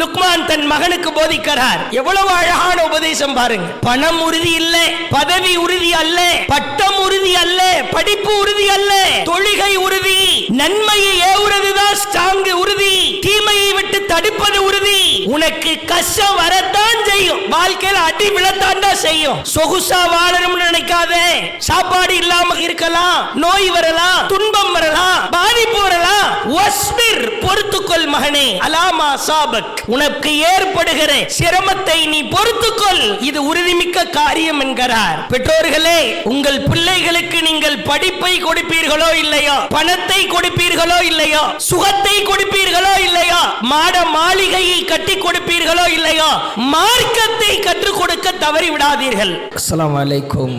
லுக்மான் தன் மகனுக்கு போதிக்கிறார். எவ்வளவு அழகான உபதேசம் பாருங்க. பணம் உறுதி இல்ல பதவி உறுதி அல்ல பட்டம் உறுதி அல்ல படிப்பு உறுதி அல்ல தொழுகை உறுதி நன்மையை ஏவுறதுதான் ஸ்ட்ராங் உறுதி தீமையை விட்டு தடுப்பது உறுதி. உனக்கு கஷ்டம் வரத்தான் செய்யும் வாழ்க்கையில அடி விழத்தான் தான் செய்யும். சொகுசா வாழணும்னு நினைக்காத. சாப்பாடு இல்லாம இருக்கலாம் நோய் வரலாம் துன்பம் வரலாம் பாதிப்பு வரலாம். வஸ்பிர் பொறுத்துக்கொள் மகனே. அலாமா சாபக். உனக்கு ஏற்படுகிற சிரமத்தை நீ பொறுத்துக்கொள். இது உறுதிமிக்க காரியம் என்கிறார். பெற்றோர்களே உங்கள் பிள்ளைகளுக்கு நீங்கள் படிப்பை கொடுப்பீர்களோ இல்லையோ? பணத்தை கொடுப்பீர்களோ இல்லையோ? சுகத்தை கொடுப்பீர்களோ இல்லையோ? மாட மாளிகையை கட்டி கொடுப்பீர்களோ இல்லையோ? மார்க்கத்தை கற்றுக் கொடுக்க தவறி விடாதீர்கள் அஸ்ஸலாமு அலைக்கும்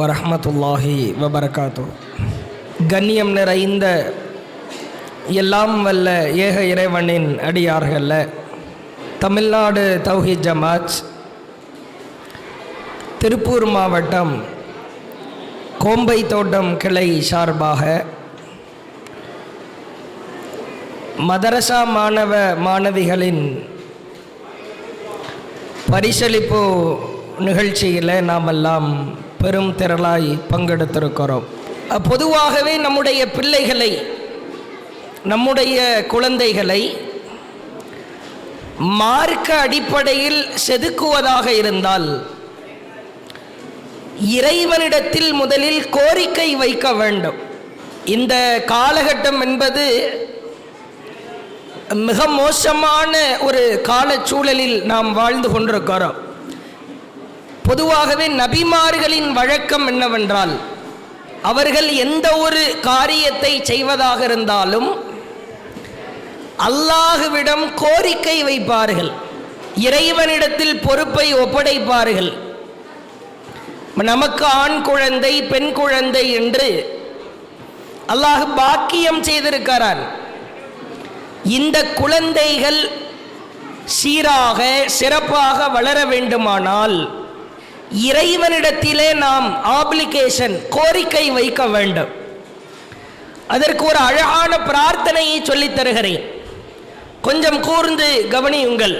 வரமத்துல்லாஹி வபரகாத்து. கண்ணியம் நிறைந்த எல்லாம் வல்ல ஏக இறைவனின் அடியார்கள்ல. தமிழ்நாடு தௌஹி ஜமாத் திருப்பூர் மாவட்டம் கோம்பை தோட்டம் கிளை சார்பாக மதரசா மாணவ மாணவிகளின் பரிசளிப்பு நிகழ்ச்சியில் நாமெல்லாம் பெரும் திரளாய் பங்கெடுத்திருக்கிறோம். பொதுவாகவே நம்முடைய பிள்ளைகளை நம்முடைய குழந்தைகளை மார்க்க அடிப்படையில் செதுக்குவதாக இருந்தால் இறைவனிடத்தில் முதலில் கோரிக்கை வைக்க வேண்டும். இந்த காலகட்டம் என்பது மிக மோசமான ஒரு காலச்சூழலில் நாம் வாழ்ந்து கொண்டிருக்கிறோம். பொதுவாகவே நபிமார்களின் வழக்கம் என்னவென்றால் அவர்கள் எந்த ஒரு காரியத்தை செய்வதாக இருந்தாலும் அல்லாஹுவிடம் கோரிக்கை வைப்பார்கள். இறைவனிடத்தில் பொறுப்பை ஒப்படைப்பார்கள். நமக்கு ஆண் குழந்தை பெண் குழந்தை என்று அல்லாஹ் பாக்கியம் செய்திருக்கிறான் இந்த குழந்தைகள் சீராக சிறப்பாக வளர வேண்டுமானால் இறைவனிடத்திலே நாம் ஆப்ளிகேஷன் கோரிக்கை வைக்க வேண்டும். அதற்கு ஒரு அழகான பிரார்த்தனையை சொல்லித் தருகிறேன். கொஞ்சம் கூர்ந்து கவனியுங்கள்.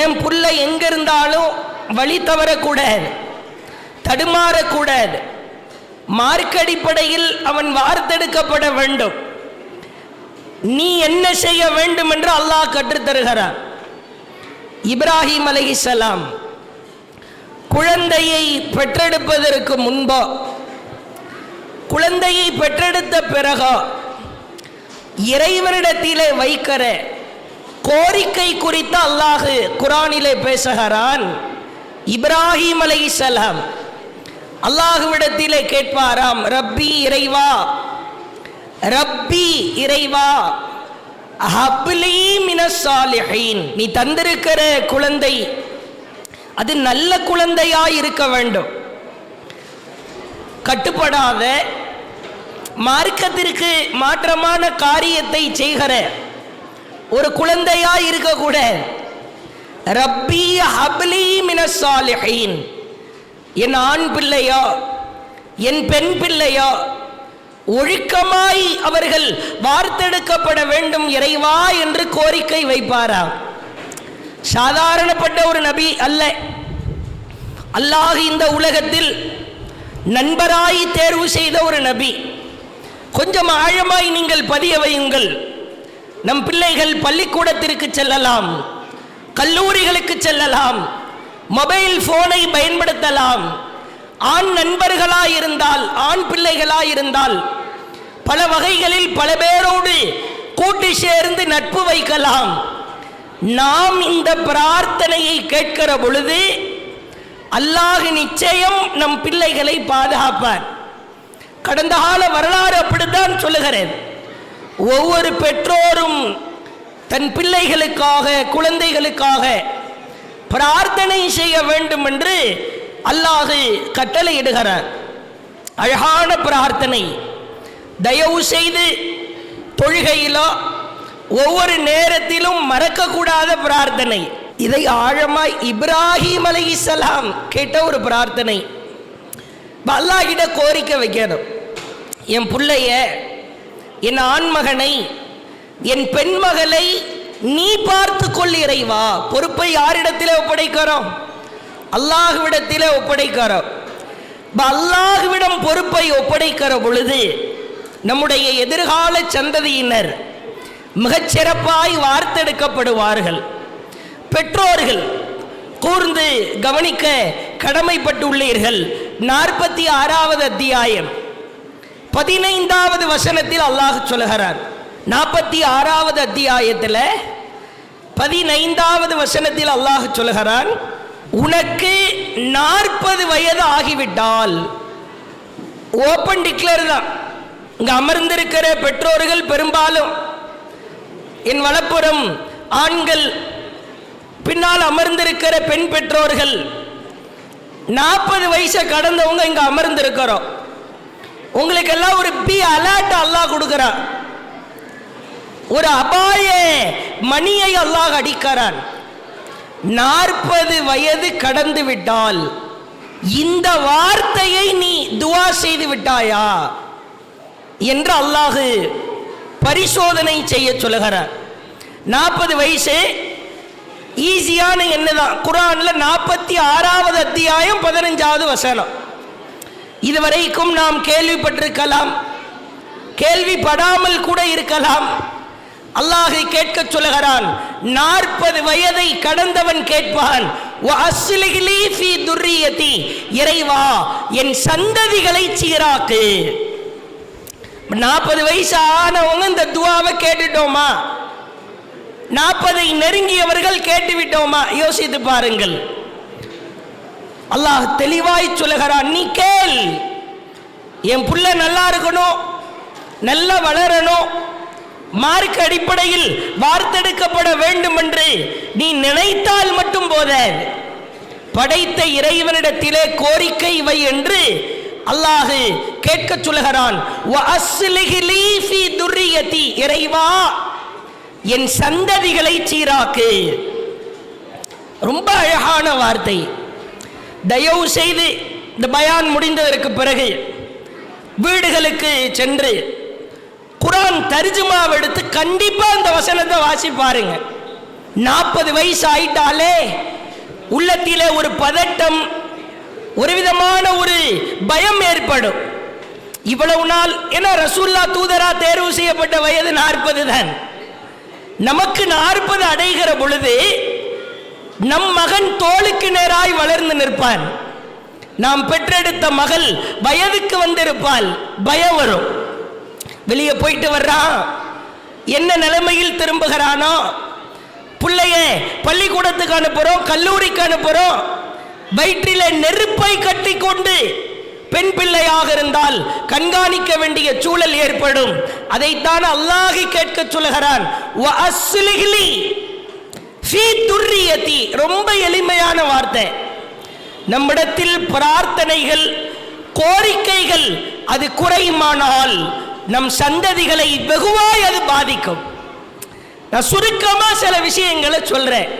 என் புள்ள எங்கே இருந்தாலும் வழி தவறக்கூடாது தடுமாறக்கூடாது. மார்க் அடிப்படையில் அவன் வார்த்தெடுக்கப்பட வேண்டும். நீ என்ன செய்ய வேண்டும் என்று அல்லாஹ் கற்றுத்தருகிறார் இப்ராஹிம் அலிசலாம் குழந்தையை பெற்றெடுப்பதற்கு முன்போ குழந்தையை பெற்றெடுத்த பிறகோ இறைவனிடத்திலே வைக்கிற கோரிக்கை குறித்து அல்லாஹு குரானிலே பேசுகிறான். இப்ராஹிம் அலைஹிஸ்ஸலாம் அல்லாஹுவிடத்திலே கேட்பாராம் ரப்பி இறைவா ரப்பி இறைவா மினஸ் நீ தந்திருக்கிற குழந்தை அது நல்ல குழந்தையா இருக்க வேண்டும். கட்டுப்படாத மார்க்கத்திற்கு மாற்றமான காரியத்தை செய்கிற ஒரு குழந்தையாய் இருக்கக்கூட ரப்பி ஹப்லி மினஸ் என் ஆண் பிள்ளையோ என் பெண் பிள்ளையோ ஒழுக்கமாய் அவர்கள் வார்த்தெடுக்கப்பட வேண்டும் இறைவா என்று கோரிக்கை வைப்பாரா? சாதாரணப்பட்ட ஒரு நபி அல்ல. அல்லாஹ் இந்த உலகத்தில் நண்பராய் தேர்வு செய்த ஒரு நபி. கொஞ்சம் ஆழமாய் நீங்கள் பதிய வையுங்கள். நம் பிள்ளைகள் பள்ளிக்கூடத்திற்கு செல்லலாம். கல்லூரிகளுக்கு செல்லலாம். மொபைல் போனை பயன்படுத்தலாம். ஆண் நண்பர்களாய் இருந்தால் ஆண் பிள்ளைகளாய் இருந்தால் பல வகைகளில் பல பேரோடு கூட்டி சேர்ந்து நட்பு வைக்கலாம். நாம் இந்த பிரார்த்தனையை கேட்கிற பொழுது அல்லாஹ் நிச்சயம் நம் பிள்ளைகளை பாதுகாப்பார். கடந்த கால வரலாறு அப்படித்தான் சொல்லுகிறேன். ஒவ்வொரு பெற்றோரும் தன் பிள்ளைகளுக்காக குழந்தைகளுக்காக பிரார்த்தனை செய்ய வேண்டும் என்று அல்லாஹ் கட்டளையிடுகிறார். அழகான பிரார்த்தனை. தயவு செய்து தொழுகையிலோ ஒவ்வொரு நேரத்திலும் மறக்கக்கூடாத பிரார்த்தனை. இதை ஆழமாய் இப்ராஹிம் அலைஹிஸ்ஸலாம் கேட்ட ஒரு பிரார்த்தனை. அல்லாஹிட கோரிக்கை வைக்கணும். என் பிள்ளைய என் ஆண்மகனை என் பெண்மகளை நீ பார்த்து கொள் இறைவா. பொறுப்பை யாரிடத்திலே ஒப்படைக்கிறோம்? அல்லாஹ்விடத்திலே ஒப்படைக்கிறோம். இப்ப அல்லாஹ்விடம் பொறுப்பை ஒப்படைக்கிற பொழுது நம்முடைய எதிர்கால சந்ததியினர் மிகச்சிறப்பாய் வார்த்தெடுக்கப்படுவார்கள். பெற்றோர்கள் கூர்ந்து கவனிக்க கடமைப்பட்டுள்ளீர்கள். நாற்பத்தி ஆறாவது அத்தியாயம். பதினைந்தாவது வசனத்தில் அல்லாஹ் சொல்லுகிறார். நாற்பத்தி ஆறாவது அத்தியாயத்தில் பதினைந்தாவது வசனத்தில் அல்லாஹ் சொல்லுகிறான் உனக்கு நாற்பது வயது ஆகிவிட்டால் ஓப்பன் டிக்ளேர் தான். இங்கே அமர்ந்திருக்கிற பெற்றோர்கள் பெரும்பாலும் என் வலப்புறம் ஆண்கள் பின்னால் அமர்ந்திருக்கிற பெண் பெற்றோர்கள் நாற்பது வயசை கடந்தவங்க இங்கே அமர்ந்திருக்கிறோம். உங்களுக்கு எல்லாம் ஒரு பி அலர்ட் அல்லாஹ் கொடுக்கிறான். ஒரு அபாய மணியை அல்லாஹ் அடிக்கிறான். நாற்பது வயது கடந்து விட்டால் இந்த வார்த்தையை நீ துவா செய்து விட்டாயா? என்று அல்லாஹு பரிசோதனை செய்ய சொல்லுகிறார். நாற்பது வயசு ஈஸியான என்னதான்? குரான்ல நாற்பத்தி ஆறாவது அத்தியாயம் பதினஞ்சாவது வசனம். இதுவரைக்கும் நாம் கேள்விப்பட்டிருக்கலாம். கேள்விப்படாமல் கூட இருக்கலாம். அல்லாஹை கேட்க சொல்லுகிறான் நாற்பது வயதை கடந்தவன் கேட்பான். இறைவா என் சந்ததிகளை சீராக்கு. நாற்பது வயசு ஆனவங்க இந்த துவாவை கேட்டுட்டோமா? நாற்பதை நெருங்கியவர்கள் கேட்டுவிட்டோமா? யோசித்து பாருங்கள். அல்லாஹ் தெளிவாய் சொல்லுகிறான் நீ கேள். என் புள்ள நல்லா இருக்கணும் நல்லா வளரணும். மார்க் அடிப்படையில் வார்த்தெடுக்கப்பட வேண்டும் என்று நீ நினைத்தால் மட்டும் போத படைத்த இறைவனிடத்திலே கோரிக்கை வை என்று அல்லாஹு கேட்க சொல்லுகிறான் இறைவா என் சந்ததிகளை சீராக்கு. ரொம்ப அழகான வார்த்தை. தயவு செய்து இந்த பயான் முடிந்ததற்கு பிறகு வீடுகளுக்கு சென்று குரான் தர்ஜுமாவை எடுத்து கண்டிப்பா அந்த வசனத்தை வாசி பாருங்க. நாற்பது வயசு ஆயிட்டாலே உள்ளத்தில் ஒரு பதட்டம் ஒரு விதமான ஒரு பயம் ஏற்படும். இவ்வளவு நாள் ஏன்னா ரசூல்லா தூதரா தேர்வு செய்யப்பட்ட வயது நாற்பது தான். நமக்கு நாற்பது அடைகிற பொழுது நம் மகன் தோளுக்கு நேராய் வளர்ந்து நிற்பான். நாம் பெற்றெடுத்த மகள் வயதுக்கு வந்திருப்பாள். பயம் வரும். வெளியே போயிட்டு வர்றான். என்ன நிலைமையில் திரும்புகிறானோ? பிள்ளைய பள்ளிக்கூடத்துக்கு அனுப்புறோம் கல்லூரிக்கு அனுப்புறோம். வயிற்றில நெருப்பை கட்டி கொண்டு பெண் பிள்ளையாக இருந்தால் கண்காணிக்க வேண்டிய சூழல் ஏற்படும். அதைத்தான் அல்லாஹி கேட்க சொல்லுகிறான். ஃபீ துர்ரியத்தி ரொம்ப எளிமையான வார்த்தை. நம்மிடத்தில் பிரார்த்தனைகள் கோரிக்கைகள் அது குறையுமானால் நம் சந்ததிகளை வெகுவாய் அது பாதிக்கும். நான் சுருக்கமா சில விஷயங்களை சொல்றேன்.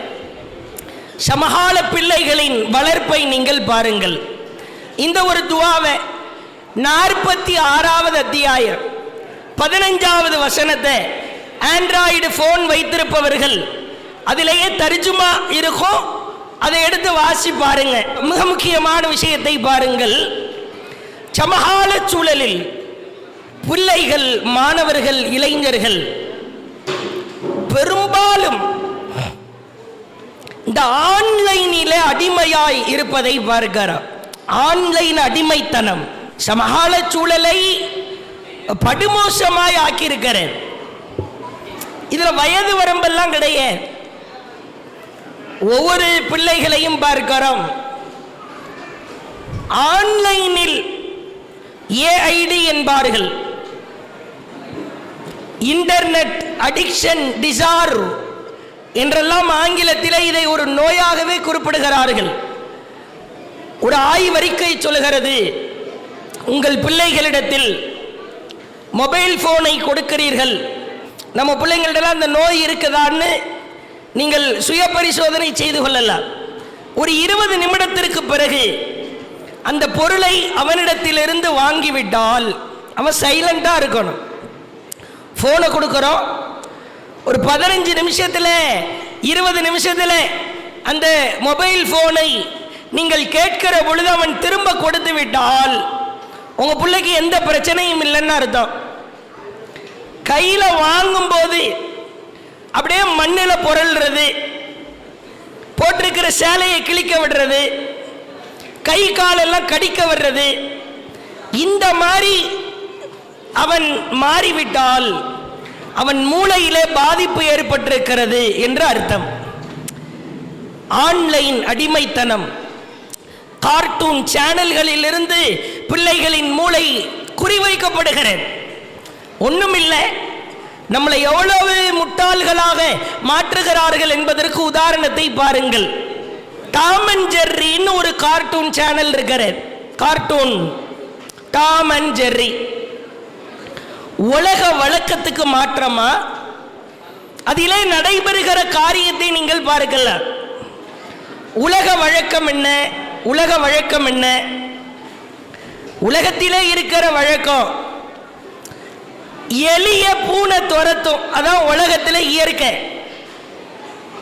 சமகால பிள்ளைகளின் வளர்ப்பை நீங்கள் பாருங்கள். இந்த ஒரு துவாவை நாற்பத்தி ஆறாவது அத்தியாயம் பதினஞ்சாவது வசனத்தை ஆண்ட்ராய்டு ஃபோன் வைத்திருப்பவர்கள் அதிலேயே தரிஜுமா இருக்கும். அதை எடுத்து வாசி பாருங்க. மிக முக்கியமான விஷயத்தை பாருங்கள். சமகால சூழலில் பிள்ளைகள் மாணவர்கள் இளைஞர்கள் பெரும்பாலும் இந்த ஆன்லைனில அடிமையாய் இருப்பதை பார்க்கிறோம். ஆன்லைன் அடிமைத்தனம். சமகால சூழலை படுமோசமாய் ஆக்கியிருக்கிறேன் இதுல வயது வரம்பெல்லாம் கிடையாது. ஒவ்வொரு பிள்ளைகளையும் பார்க்கிறோம். ஆன்லைனில் ஏஐடி என்பார்கள். இன்டர்நெட் அடிக்ஷன் டிசார் என்றெல்லாம் ஆங்கிலத்திலே இதை ஒரு நோயாகவே குறிப்பிடுகிறார்கள். ஒரு ஆய்வறிக்கை சொல்லுகிறது உங்கள் பிள்ளைகளிடத்தில் மொபைல் போனை கொடுக்கிறீர்கள். நம்ம பிள்ளைங்களிடலாம் அந்த நோய் இருக்குதான்னு நீங்கள் சுய பரிசோதனை செய்து கொள்ளலாம். ஒரு இருபது நிமிடத்திற்கு பிறகு அந்த பொருளை அவனிடத்திலிருந்து வாங்கிவிட்டால் அவன் சைலண்டாக இருக்கணும். ஃபோனை கொடுக்குறோம். ஒரு பதினஞ்சு நிமிஷத்தில் இருபது நிமிஷத்தில் அந்த மொபைல் ஃபோனை நீங்கள் கேட்கிற பொழுது அவன் திரும்ப கொடுத்து விட்டால் உங்கள் பிள்ளைக்கு எந்த பிரச்சனையும் இல்லைன்னு அர்த்தம். கையில் வாங்கும்போது அப்படியே மண்ணில் புரள்றது போட்டிருக்கிற சேலையை கிழிக்க விடுறது கை காலெல்லாம் கடிக்க விடுறது. இந்த மாதிரி அவன் மாறிவிட்டால் அவன் மூளையிலே பாதிப்பு ஏற்பட்டிருக்கிறது என்று அர்த்தம். ஆன்லைன் அடிமைத்தனம். கார்ட்டூன் சேனல்களிலிருந்து பிள்ளைகளின் மூளை குறிவைக்கப்படுகிறது. ஒன்றுமில்லை நம்மளை எவ்வளவு முட்டாள்களாக மாற்றுகிறார்கள் என்பதற்கு உதாரணத்தை பாருங்கள். டாம் அண்ட் ஜெர்ரின்னு ஒரு கார்ட்டூன் சேனல் இருக்கிறது. கார்ட்டூன். டாம் அண்ட் ஜெர்ரி உலக வழக்கத்துக்கு மாற்றமா? அதிலே நடைபெறுகிற காரியத்தை நீங்கள் பாருங்கள். உலக வழக்கம் என்ன? உலக வழக்கம் என்ன? உலகத்திலே இருக்கிற வழக்கம். எளிய பூனை துரத்தும். அதான் உலகத்தில் இயற்கை.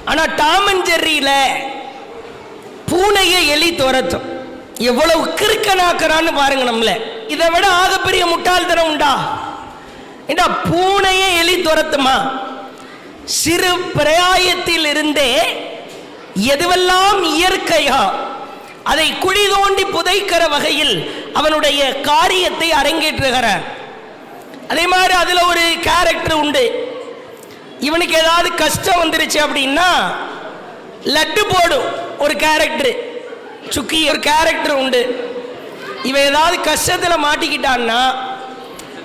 ஆனால் டாம் அண்ட் பூனையை எலி துரத்தும். எவ்வளவு கிறுக்கனாக்குறான்னு பாருங்க நம்மள. இதை விட ஆகப்பெரிய முட்டாள்தனம் உண்டா? ஏண்டா பூனையை எலி துரத்துமா? சிறு பிரயாயத்தில் இருந்தே எதுவெல்லாம் இயற்கையா அதை குழி தோண்டி புதைக்கிற வகையில் அவனுடைய காரியத்தை அரங்கேற்றுகிறார். அதே மாதிரி அதில் ஒரு கேரக்டர் உண்டு. இவனுக்கு ஏதாவது கஷ்டம் வந்துருச்சு அப்படின்னா லட்டு போடும் ஒரு கேரக்டர் சுக்கி ஒரு கேரக்டர் உண்டு. இவன் ஏதாவது கஷ்டத்தில் மாட்டிக்கிட்டான்னா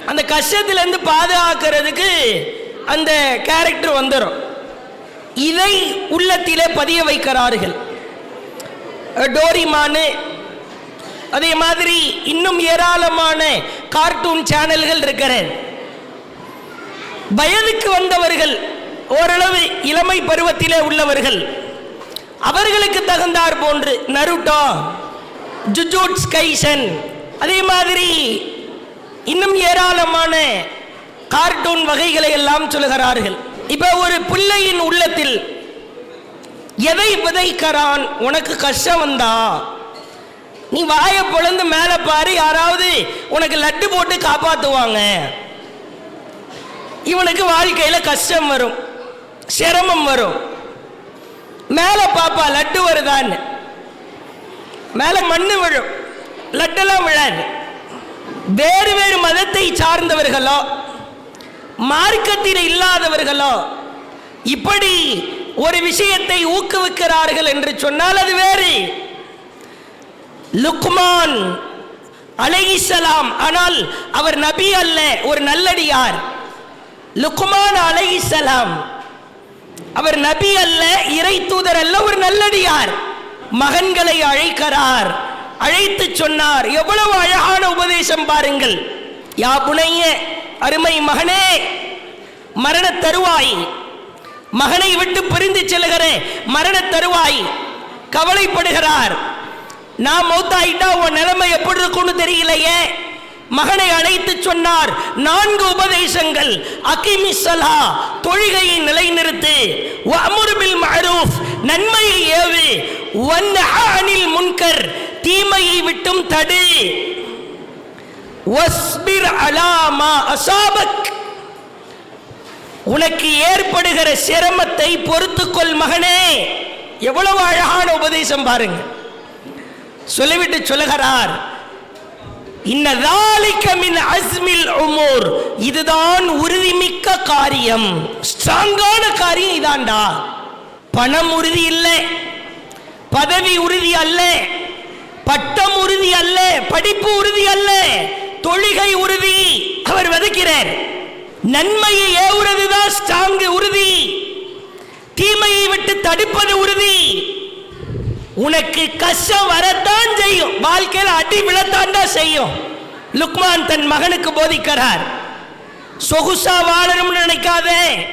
அந்த கஷ்டத்திலேருந்து பாதுகாக்கிறதுக்கு அந்த கேரக்டர் வந்துடும் இதை உள்ளத்திலே பதிய வைக்கிறார்கள். டோரிமானு அதே மாதிரி இன்னும் ஏராளமான கார்ட்டூன் சேனல்கள் இருக்கிறது. வயதுக்கு வந்தவர்கள் ஓரளவு இளமை பருவத்திலே உள்ளவர்கள் அவர்களுக்கு தகுந்தார் போன்று நருட்டோ ஜுஜூட் கைசன் அதே மாதிரி இன்னும் ஏராளமான கார்ட்டூன் வகைகளை எல்லாம் சொல்லுகிறார்கள். இப்ப ஒரு பிள்ளையின் உள்ளத்தில் எதை விதைக்கிறான்? உனக்கு கஷ்டம் வந்தா? நீ வாயை பொழந்து மேலே பாரு யாராவது உனக்கு லட்டு போட்டு காப்பாத்துவாங்க. இவனுக்கு வாழ்க்கையில கஷ்டம் வரும் சிரமம் வரும். மேலே பாப்பா லட்டு வருதான்னு. மேலே மண்ணு விழும் லட்டெல்லாம் விழாது. வேறு வேறு மதத்தை சார்ந்தவர்களோ மார்க்கத்தில் இல்லாதவர்களோ இப்படி ஒரு விஷயத்தை ஊக்குவிக்கிறார்கள் என்று சொன்னால் அது வேறு. லுக்மான் அலைஹிஸ்ஸலாம். ஆனால் அவர் நபி அல்ல ஒரு நல்லடியார். லுக்மான் அலைஹிஸ்ஸலாம். அவர் நபி அல்ல இறை தூதர் அல்ல ஒரு நல்லடியார். மகன்களை அழைக்கிறார். அழைத்து சொன்னார். எவ்வளவு அழகான உபதேசம் பாருங்கள். யா புனைய அருமை மகனே மரண தருவாய். மகனை விட்டு பிரிந்து செல்கிற மரண தருவாய். கவலைப்படுகிறார். நான் மௌத்தாயிட்டா உன் நிலைமை எப்படி இருக்கும்னு தெரியலையே. மகனை அழைத்து சொன்னார் நான்கு உபதேசங்கள் அகிமிசலா தொழுகையை நிலைநிறுத்து அமுருபில் பில் நன்மையை ஏவு வன்ஹ அனில் முன்கர் தீமையை விட்டும் தடு. வஸ்பிர் அலாமா அசாபக். உனக்கு ஏற்படுகிற சிரமத்தை பொறுத்துக்கொள் மகனே. எவ்வளவு அழகான உபதேசம் பாருங்கள் சொல்லிவிட்டு சொல்லுகிறார் இதுதான் உறுதிமிக்க காரியம். ஸ்ட்ராங்கான காரியம் இதாண்டா. பணம் உறுதி இல்லை பதவி உறுதி அல்ல பட்டம் உறுதி அல்ல படிப்பு உறுதி அல்ல தொழுகை உறுதி. அவர் விதைக்கிறார். நன்மையை ஏவுறதுதான் ஸ்ட்ராங் உறுதி. தீமையை விட்டு தடுப்பது உறுதி. உனக்கு கஷ்டம் வரத்தான் செய்யும். வாழ்க்கையில் அடி தான் செய்யும். லுக்மான் தன் மகனுக்கு போதிக்கிறார். சொகுசா வாழணும்னு நினைக்காதே.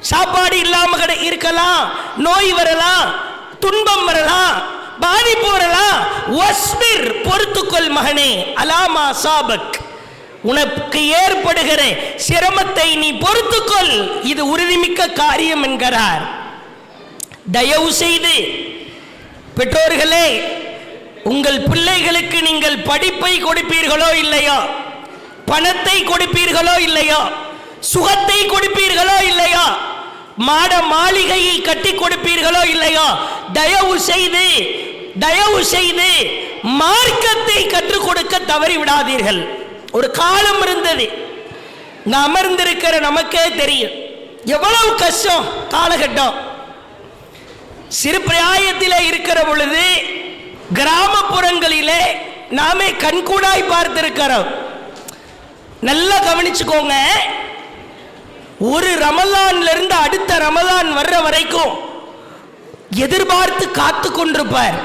சாப்பாடு இல்லாம கிட இருக்கலாம். நோய் வரலாம். துன்பம் வரலாம். பாதிப்பு வரலாம். வஸ்பிர் பொறுத்துக்கொள் மகனே. அலாமா சாபக். உனக்கு ஏற்படுகிற சிரமத்தை நீ பொறுத்துக்கொள். இது உறுதிமிக்க காரியம் என்கிறார். தயவு செய்து பெற்றோர்களே உங்கள் பிள்ளைகளுக்கு நீங்கள் படிப்பை கொடுப்பீர்களோ இல்லையோ? பணத்தை கொடுப்பீர்களோ இல்லையோ? சுகத்தை கொடுப்பீர்களோ இல்லையோ? மாட மாளிகையை கட்டி கொடுப்பீர்களோ இல்லையோ? தயவு செய்து தயவு செய்து மார்க்கத்தை கற்றுக் கொடுக்க தவறி விடாதீர்கள் ஒரு காலம் இருந்தது. இங்க அமர்ந்திருக்கிற நமக்கே தெரியும். எவ்வளவு கஷ்டம் காலகட்டம். சிறு பிராயத்திலே இருக்கிற பொழுது கிராமப்புறங்களிலே நாமே கண்கூடாய் பார்த்திருக்கிறோம். நல்லா கவனிச்சுக்கோங்க. ஒரு ரமலான்ல இருந்து அடுத்த ரமலான் வர்ற வரைக்கும் எதிர்பார்த்து காத்து கொண்டிருப்பார்.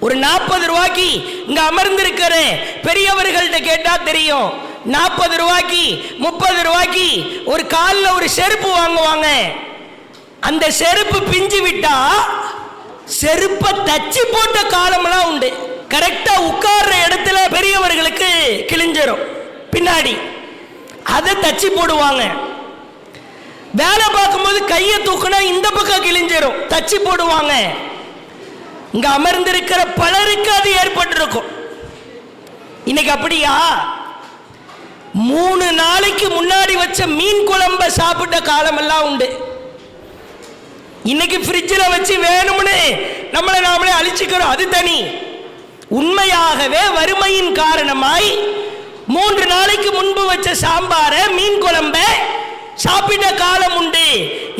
ஒரு நாற்பது ரூபாய்க்கு இங்க அமர்ந்திருக்கிற பெரியவர்கள்ட்ட கேட்டா தெரியும். நாற்பது ரூபாய்க்கு முப்பது ரூபாய்க்கு ஒரு காலில் ஒரு செருப்பு வாங்குவாங்க. அந்த செருப்பு பிஞ்சு விட்டா செருப்பை தச்சு போட்ட காலமெல்லாம் உண்டு. கரெக்டா உட்கார்ற இடத்துல பெரியவர்களுக்கு கிழிஞ்சிரும். பின்னாடி. அதை தச்சு போடுவாங்க. வேலை பார்க்கும்போது கையை தூக்குனா இந்த பக்கம் கிழிஞ்சிரும். தச்சு போடுவாங்க. இங்க அமர்ந்திருக்கிற பலருக்கு அது ஏற்பட்டிருக்கும். இன்னைக்கு அப்படியா? மூணு நாளைக்கு முன்னாடி வச்ச மீன் குழம்ப சாப்பிட்ட காலமெல்லாம் உண்டு. இன்னைக்கு ஃப்ரிட்ஜில் வச்சு வேணும்னு நம்மளை நாமளே அழிச்சுக்கிறோம் அது தனி. உண்மையாகவே வறுமையின் காரணமாய் மூன்று நாளைக்கு முன்பு வச்ச சாம்பார மீன் குழம்ப சாப்பிட்ட காலம் உண்டு.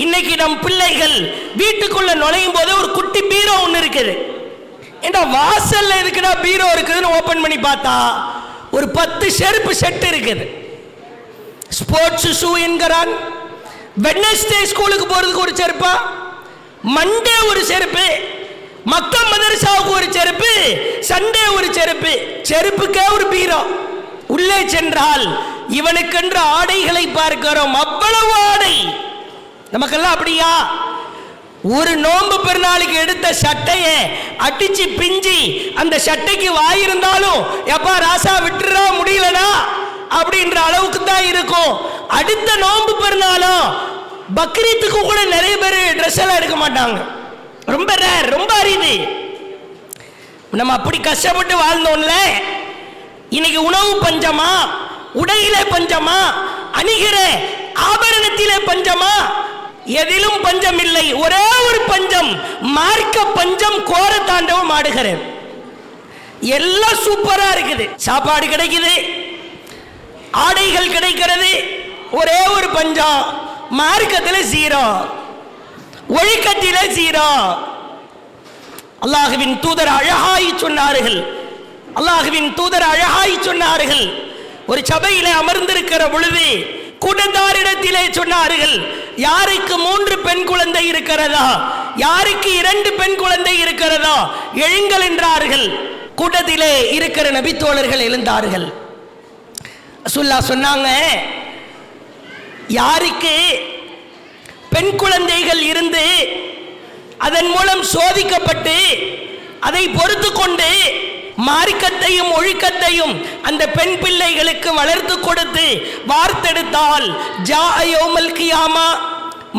இன்னைக்கு நம் பிள்ளைகள் வீட்டுக்குள்ள நுழையும் போது ஒரு குட்டி பீரோ ஒன்று இருக்குது. ஏண்டா வாசல்ல இருக்குன்னா பீரோ இருக்குதுன்னு ஓபன் பண்ணி பார்த்தா ஒரு பத்து செருப்பு செட் இருக்குது. ஸ்போர்ட்ஸ் ஷூ என்கிறான். வெட்னஸ்டே ஸ்கூலுக்கு போறதுக்கு ஒரு செருப்பா? மண்டே ஒரு செருப்பு மக்கள் மதரசாவுக்கு ஒரு செருப்பு சண்டே ஒரு செருப்பு. செருப்புக்கே ஒரு பீரோ. உள்ளே சென்றால் இவனுக்கென்று ஆடைகளை பார்க்கிறோம். அவ்வளவு ஆடை. நமக்கெல்லாம் அப்படியா? ஒரு நோன்பு பெருநாளுக்கு எடுத்த சட்டையை அடிச்சு பிஞ்சி அந்த சட்டைக்கு வாயிருந்தாலும் எப்பா ராசா விட்டுறா முடியலனா அப்படின்ற அளவுக்கு தான் இருக்கும். அடுத்த நோன்பு பெருநாளும் பக்ரீத்துக்கு கூட நிறைய பேர் ட்ரெஸ் எல்லாம் எடுக்க மாட்டாங்க. ரொம்ப ரேர் ரொம்ப அரிது. நம்ம அப்படி கஷ்டப்பட்டு வாழ்ந்தோம்ல. இன்னைக்கு உணவு பஞ்சமா? உடையிலே பஞ்சமா? அணிகிற ஆபரணத்திலே பஞ்சமா? எதிலும் பஞ்சம் இல்லை. ஒரே ஒரு பஞ்சம் மார்க்க பஞ்சம் கோர தாண்டவம் ஆடுகிறேன். எல்லாம் சூப்பரா இருக்குது. சாப்பாடு கிடைக்குது. ஆடைகள் கிடைக்கிறது. ஒரே ஒரு பஞ்சம். மார்க்கத்தில் ஜீரோ ஒழுக்கத்தில் ஜீரோ அல்லாஹுவின் தூதர் அழகாய் சொன்னார்கள். அல்லாஹுவின் தூதர் அழகாய் சொன்னார்கள். ஒரு சபையில அமர்ந்திருக்கிற பொழுது கூட்டத்தாரிடத்திலே சொன்னார்கள் யாருக்கு மூன்று பெண் குழந்தை இருக்கிறதா? யாருக்கு இரண்டு பெண் குழந்தை இருக்கிறதா? எழுங்கள் என்றார்கள். கூட்டத்திலே இருக்கிற நபித்தோழர்கள் எழுந்தார்கள். ரசூல்லா சொன்னாங்க யாருக்கு? பெண் குழந்தைகள் இருந்து அதன் மூலம் சோதிக்கப்பட்டு அதை பொறுத்து கொண்டு மார்க்கத்தையும் ஒழுக்கத்தையும் அந்த பெண் பிள்ளைகளுக்கு வளர்த்து கொடுத்து வார்த்தெடுத்தால் ஜா யோமல் கியாமா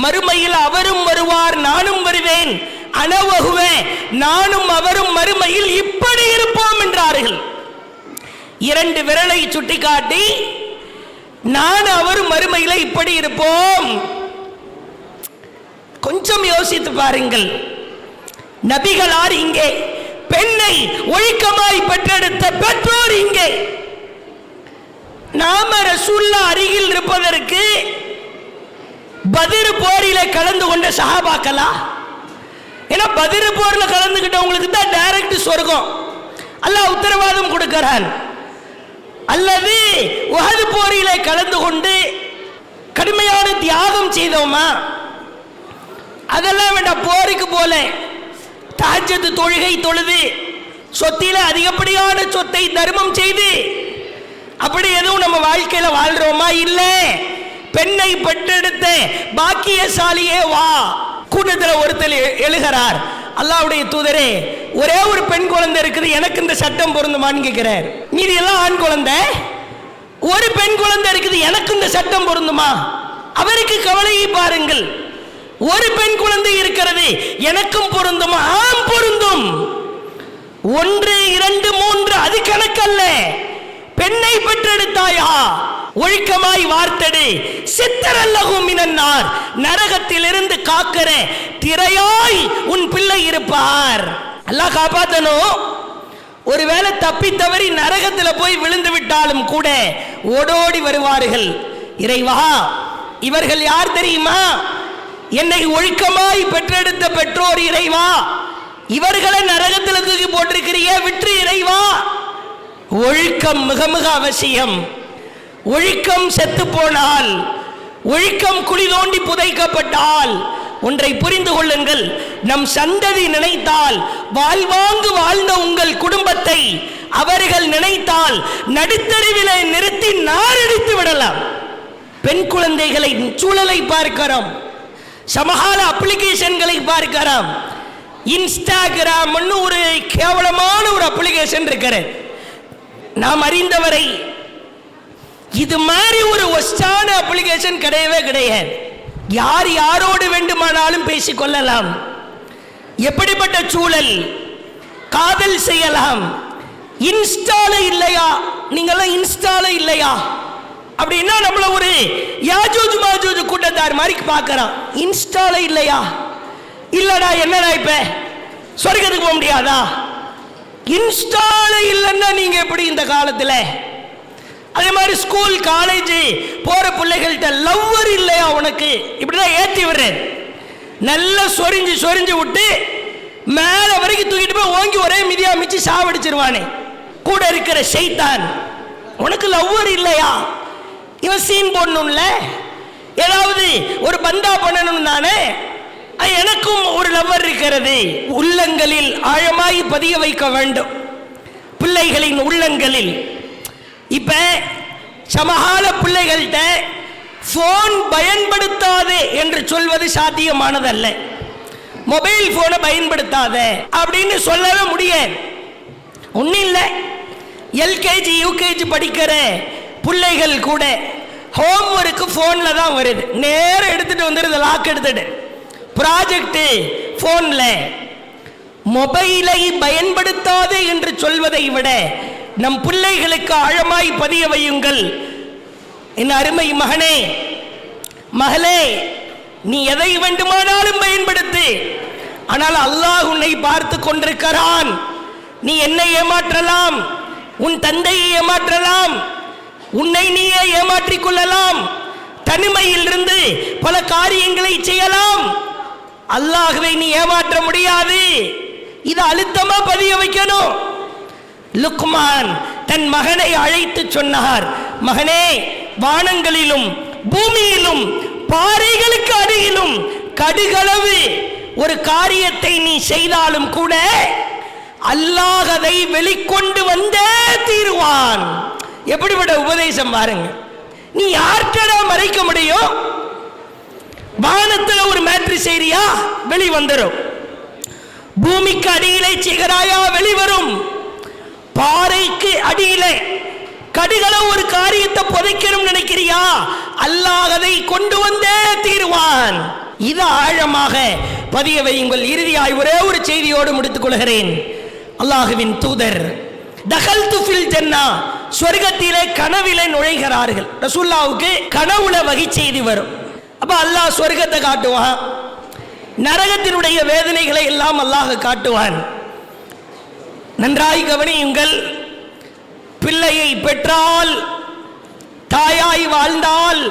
மறுமையில் அவரும் வருவார் நானும் வருவேன் அனவகுவேன் நானும் அவரும் மறுமையில் இப்படி இருப்போம் என்றார்கள். இரண்டு விரலை சுட்டிக்காட்டி நான் அவரும் மறுமையில இப்படி இருப்போம். கொஞ்சம் யோசித்து பாருங்கள். நபிகளார் இங்கே. பெண்ணை ஒழுக்கமாய் பெற்றெடுத்த பெற்றோர் இங்கே. நாம ரசூல்லா அருகில் இருப்பதற்கு பதிரு போரில கலந்து கொண்ட சஹாபாக்களா? ஏன்னா பதிரு போர்ல கலந்துகிட்டவங்களுக்கு தான் டைரக்ட் சொர்க்கம். அல்லாஹ் உத்தரவாதம் கொடுக்கிறான். அல்லது உகது போரிலே கலந்து கொண்டு கடுமையான தியாகம் செய்தோமா? அதெல்லாம் வேண்டாம் போருக்கு போல. தாஜத்து தொழுகை தொழுது சொத்தில அதிகப்படியான சொத்தை தர்மம் செய்து அப்படி எதுவும் நம்ம வாழ்க்கையில வாழ்றோமா? இல்லை. பெண்ணை பெற்றெடுத்த பாக்கியசாலியே வா. கூட்டத்தில் ஒருத்தர் எ- எழுகிறார். அல்லாவுடைய தூதரே ஒரே ஒரு பெண் குழந்தை இருக்குது எனக்கு இந்த சட்டம் பொருந்துமான்னு கேட்கிறார். மீதி எல்லாம் ஆண் குழந்தை? ஒரு பெண் குழந்தை இருக்குது எனக்கு இந்த சட்டம் பொருந்துமா? அவருக்கு கவலையை பாருங்கள். ஒரு பெண் குழந்தை இருக்கிறது எனக்கும் பொருந்துமா? ஆம் பொருந்தும். ஒன்று இரண்டு மூன்று அது கணக்கல்ல. பெண்ணை பெற்றெடுத்தாயா? ஒழுக்கமாய் வார்த்தடு. சித்தரல்லகும் மினன்னார். நரகத்திலிருந்து காக்கிற திரையாய் உன் பிள்ளை இருப்பார். அல்லாஹ் காப்பாத்தணும் ஒருவேளை தப்பி தவறி நரகத்தில் போய் விழுந்து விட்டாலும் கூட ஓடோடி வருவார்கள். இறைவா இவர்கள் யார் தெரியுமா? என்னை ஒழுக்கமாய் பெற்றெடுத்த பெற்றோர் இறைவா. இவர்களை நரகத்தில் தூக்கி போட்டிருக்கிறியே விற்று இறைவா. ஒழுக்கம் மிக மிக அவசியம். ஒழுக்கம் செத்து போனால் ஒழுக்கம் குழி தோண்டி புதைக்கப்பட்டால் ஒன்றை புரிந்து கொள்ளுங்கள். நம் சந்ததி நினைத்தால் வாழ்வாங்கு வாழ்ந்த உங்கள் குடும்பத்தை அவர்கள் நினைத்தால் நடுத்தருவிலே நிறுத்தி நாரடித்து விடலாம். பெண் குழந்தைகளை சூழலை பார்க்கிறோம். சமகால அப்ளிகேஷன்களை பார்க்கிறோம். இன்ஸ்டாகிராம் ஒரு கேவலமான ஒரு அப்ளிகேஷன் இருக்கிறது. நாம் அறிந்தவரை இது மாதிரி ஒரு ஒஸ்டான அப்ளிகேஷன் கிடையவே கிடையாது. யார் யாரோடு வேண்டுமானாலும் பேசிக் கொள்ளலாம் எப்படிப்பட்ட சூழல்? காதல் செய்யலாம். இன்ஸ்டால இல்லையா? நீங்கெல்லாம் இன்ஸ்டால இல்லையா? அப்படின்னா நம்மள ஒரு யாஜூஜ் மாஜூஜ் கூட்டத்தார் மாதிரி பார்க்கறான். இன்ஸ்டால இல்லையா? இல்லடா என்னடா இப்ப? சொர்க்கத்துக்கு போக முடியாதா? இன்ஸ்டால இல்லைன்னா நீங்க எப்படி இந்த காலத்துல அதே மாதிரி ஸ்கூல் காலேஜ் போற பிள்ளைகள்கிட்ட லவ்வர் இல்லையா உனக்கு? இப்படிதான் ஏத்தி விடுறேன். நல்லா சொரிஞ்சு சொரிஞ்சு விட்டு மேல வரைக்கும் தூக்கிட்டு போய் ஓங்கி ஒரே மிதியா மிச்சு சாவடிச்சிருவானே. கூட இருக்கிற ஷைத்தான். உனக்கு லவ்வர் இல்லையா? இவன் சீன் போடணும்ல? ஏதாவது ஒரு பந்தா பண்ணணும் தானே? எனக்கும் ஒரு லவ்வர் இருக்கிறது. உள்ளங்களில் ஆழமாய் பதிய வைக்க வேண்டும். பிள்ளைகளின் உள்ளங்களில். இப்ப சமகால பிள்ளைகள்கிட்ட போன் பயன்படுத்தாது என்று சொல்வது சாத்தியமானதல்ல. மொபைல் போனை பயன்படுத்தாத அப்படின்னு சொல்லவே முடியாது. ஒன்றும் இல்லை. எல்கேஜி யூகேஜி படிக்கிற பிள்ளைகள் கூட ஹோம் ஒர்க்கு ஃபோனில் தான் வருது. நேரம் எடுத்துட்டு வந்துடுது லாக் எடுத்துட்டு. ப்ராஜெக்ட்டு ஃபோனில் மொபைலை பயன்படுத்தாது என்று சொல்வதை விட நம் பிள்ளைகளுக்கு ஆழமாய் பதிய வையுங்கள். என் அருமை மகனே மகளே நீ எதை வேண்டுமானாலும் பயன்படுத்து. ஆனால் அல்லாஹ் உன்னை பார்த்து கொண்டிருக்கிறான். நீ என்னை ஏமாற்றலாம் உன் தந்தையை ஏமாற்றலாம் உன்னை நீயே ஏமாற்றிக் கொள்ளலாம். தனிமையில் இருந்து பல காரியங்களை செய்யலாம். அல்லாஹுவை நீ ஏமாற்ற முடியாது. இதை அழுத்தமா பதிய வைக்கணும். லுக்மான் தன் மகனை அழைத்து சொன்னார். மகனே வானங்களிலும் பூமியிலும் பாறைகளுக்கு அடியிலும் கடுகளவு ஒரு காரியத்தை நீ செய்தாலும் கூட அல்லாஹ் அதை வெளிக்கொண்டு வந்தே தீருவான். எப்படிப்பட்ட உபதேசம் பாருங்க. நீ யார்கிட்ட மறைக்க முடியும்? வானத்துல ஒரு மேட்ரி செய்றியா வெளி வந்துடும் பூமிக்கு அடியிலே சிகராயா வெளிவரும். பாறைக்கு அடியிலே கடுகள ஒரு காரியத்தை புதைக்கணும் நினைக்கிறியா? அல்லாஹ் அதை கொண்டு வந்தே தீருவான். இது ஆழமாக பதிய வையுங்கள். இறுதியாய் ஒரே ஒரு செய்தியோடு முடித்துக் கொள்கிறேன். அல்லாஹுவின் தூதர் தகல் துஃபில் ஜன்னா சொர்க்கத்திலே கனவிலே நுழைகிறார்கள். ரசூல்லாவுக்கு கனவுல வகை செய்தி வரும். அப்ப அல்லாஹ் சொர்க்கத்தை காட்டுவான். நரகத்தினுடைய வேதனைகளை எல்லாம் அல்லாஹ் காட்டுவான். நன்றாய் கவனியுங்கள். பிள்ளையை பெற்றால் தாயாய் வாழ்ந்தால்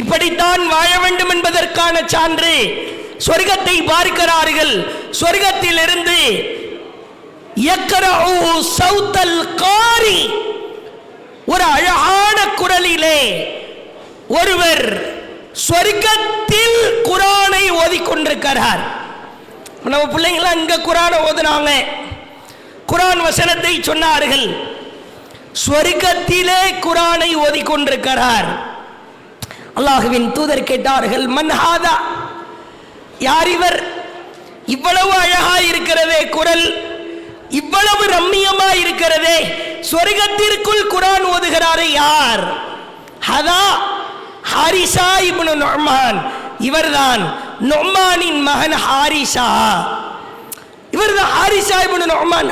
இப்படித்தான் வாழ வேண்டும் என்பதற்கான சான்று சொர்க்கத்தை பார்க்கிறார்கள். சொர்க்கத்திலிருந்து யக்ரஉ காரி ஒரு அழகான குரலிலே ஒருவர் சொர்க்கத்தில் குரானை ஓதிக்கொண்டிருக்கிறார். நம்ம பிள்ளைங்களாம் இங்க குரானை ஓதுனாங்க. குரான் வசனத்தை சொன்னார்கள். சொர்க்கத்திலே குரானை ஓதிக்கொண்டிருக்கிறார். அல்லாஹுவின் தூதர் கேட்டார்கள் மன்ஹாதா யார் இவர்? இவ்வளவு அழகா இருக்கிறதே குரல் இவ்வளவு ரம்மியமா இருக்கிறதே சொர்க்கத்திற்குள் குரான் ஓதுகிறாரே யார்? ஹதா ஹாரிசா இப்னு நொமான் இவர்தான் நொமானின் மகன் ஹாரிசா. இவர்தான் ஹாரிசா இப்னு நொமான்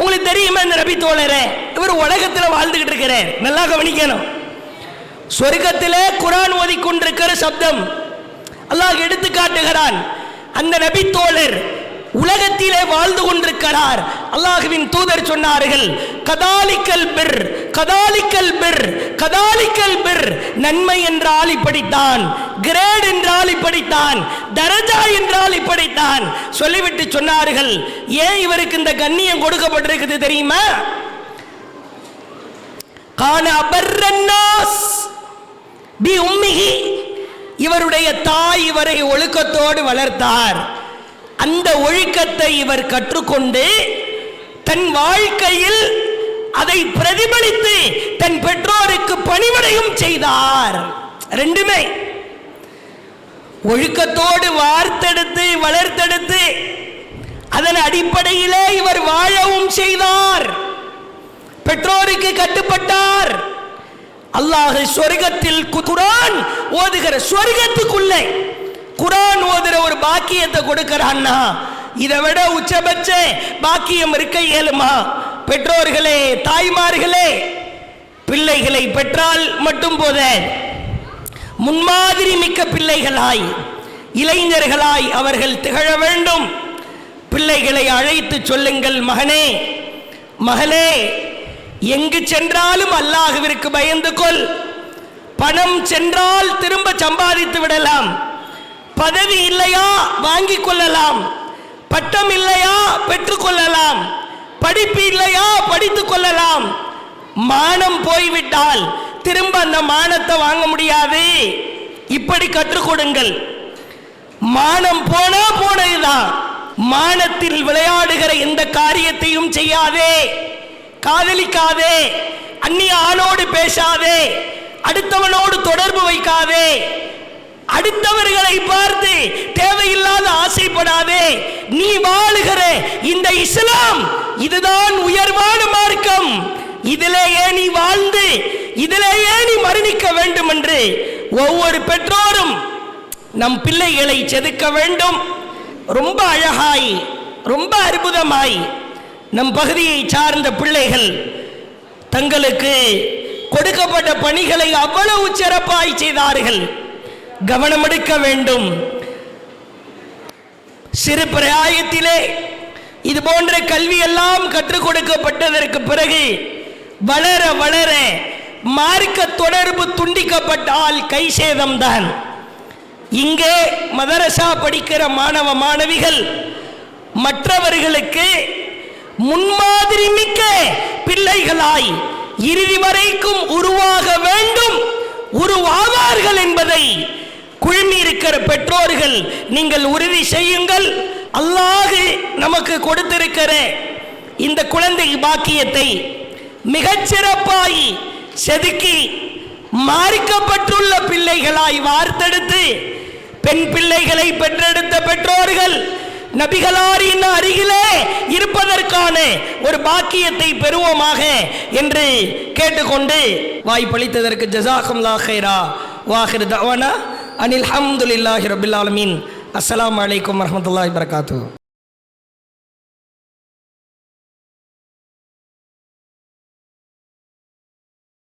உங்களுக்கு தெரியுமா இந்த நபி தோழரே? இவர் உலகத்தில் வாழ்ந்துகிட்டு இருக்கிறார். நல்லா கவனிக்கணும். சொர்க்கத்திலே குரான் ஓதிக்கொண்டிருக்கிற சப்தம் அல்லாஹ் எடுத்து காட்டுகிறான். அந்த நபி தோழர் உலகத்திலே வாழ்ந்து கொண்டிருக்கிறார். அல்லாஹுவின் தூதர் சொன்னார்கள் கதாலிக்கல் பிர் கதாலிக்கல் பிர் கதாலிக்கல் பிர் நன்மை என்றால் இப்படித்தான் கிரேட் என்றால் இப்படித்தான் தரஜா என்றால் இப்படித்தான். சொல்லிவிட்டு சொன்னார்கள் ஏன் இவருக்கு இந்த கண்ணியம் கொடுக்கப்பட்டிருக்குது தெரியுமா? கான அபர்ரன்னாஸ் பி உம்மிகி இவருடைய தாய் இவரை ஒழுக்கத்தோடு வளர்த்தார். அந்த ஒழுக்கத்தை இவர் கற்றுக்கொண்டு தன் வாழ்க்கையில் அதை பிரதிபலித்து தன் பெற்றோருக்கு பணிவடையும் செய்தார். ரெண்டுமே. ஒழுக்கத்தோடு வார்த்தெடுத்து வளர்த்தெடுத்து அதன் அடிப்படையிலே இவர் வாழவும் செய்தார். பெற்றோருக்கு கட்டுப்பட்டார். அல்லாஹ் சொர்க்கத்தில் கு- குரான் ஓதுகிற சொர்க்கத்துக்குள்ளே குரான் ஓதுற ஒரு பாக்கியத்தை கொடுக்கிறான்னா இதை விட உச்சபட்ச பாக்கியம் இருக்க இயலுமா பெற்றோர்களே தாய்மார்களே பிள்ளைகளை பெற்றால் மட்டும் போத முன்மாதிரி மிக்க பிள்ளைகளாய் இளைஞர்களாய் அவர்கள் திகழ வேண்டும். பிள்ளைகளை அழைத்து சொல்லுங்கள் மகனே மகளே எங்கு சென்றாலும் அல்லாஹுவிற்கு பயந்து கொள். பணம் சென்றால் திரும்ப சம்பாதித்து விடலாம். பதவி இல்லையா வாங்கிக் கொள்ளலாம். பட்டம் இல்லையா பெற்றுக்கொள்ளலாம் படிப்பு இல்லையா? படித்துக் கொள்ளலாம். மானம் போய்விட்டால் திரும்ப அந்த மானத்தை வாங்க முடியாது. இப்படி கற்றுக் கொடுங்கள். மானம் போனா போனதுதான். மானத்தில் விளையாடுகிற எந்த காரியத்தையும் செய்யாதே. காதலிக்காதே. அந்நிய ஆளோடு பேசாதே. அடுத்தவனோடு தொடர்பு வைக்காதே. அடுத்தவர்களை பார்த்து தேவையில்லாத ஆசைப்படாதே. நீ வாழுகிற இந்த இஸ்லாம் இதுதான் உயர்வான மார்க்கம். இதிலேயே நீ வாழ்ந்து இதிலேயே நீ மரணிக்க வேண்டும் என்று ஒவ்வொரு பெற்றோரும் நம் பிள்ளைகளை செதுக்க வேண்டும். ரொம்ப அழகாய் ரொம்ப அற்புதமாய் நம் பகுதியை சார்ந்த பிள்ளைகள் தங்களுக்கு கொடுக்கப்பட்ட பணிகளை அவ்வளவு சிறப்பாய் செய்தார்கள். கவனமெடுக்க வேண்டும். சிறு பிராயத்திலே இது போன்ற கல்வி எல்லாம் கற்றுக் கொடுக்கப்பட்டதற்கு பிறகு வளர வளர மார்க்க தொடர்பு துண்டிக்கப்பட்டால் கை சேதம்தான். இங்கே மதரசா படிக்கிற மாணவ மாணவிகள் மற்றவர்களுக்கு முன்மாதிரி மிக்க பிள்ளைகளாய் இறுதி வரைக்கும் உருவாக வேண்டும் உருவாவார்கள் என்பதை குழுமி இருக்கிற பெற்றோர்கள் நீங்கள் உறுதி செய்யுங்கள். அல்லாஹ் நமக்கு கொடுத்திருக்கிற இந்த குழந்தை பாக்கியத்தை மிகச்சிறப்பாய் செதுக்கி மாறிக்கப்பட்டுள்ள பிள்ளைகளாய் வார்த்தெடுத்து பெண் பிள்ளைகளை பெற்றெடுத்த பெற்றோர்கள் நபிகளாரின் அருகிலே இருப்பதற்கான ஒரு பாக்கியத்தை பெறுவோமாக என்று கேட்டுக்கொண்டு வாய்ப்பளித்ததற்கு ஜசாகம் லாஹேரா வாஹிர் தவானா அனில் ஹம்துலில்லாஹி ரபில் ஆலமீன் அஸ்ஸலாமு அலைக்கும் வரஹ்மத்துல்லாஹி வரகாத்துஹு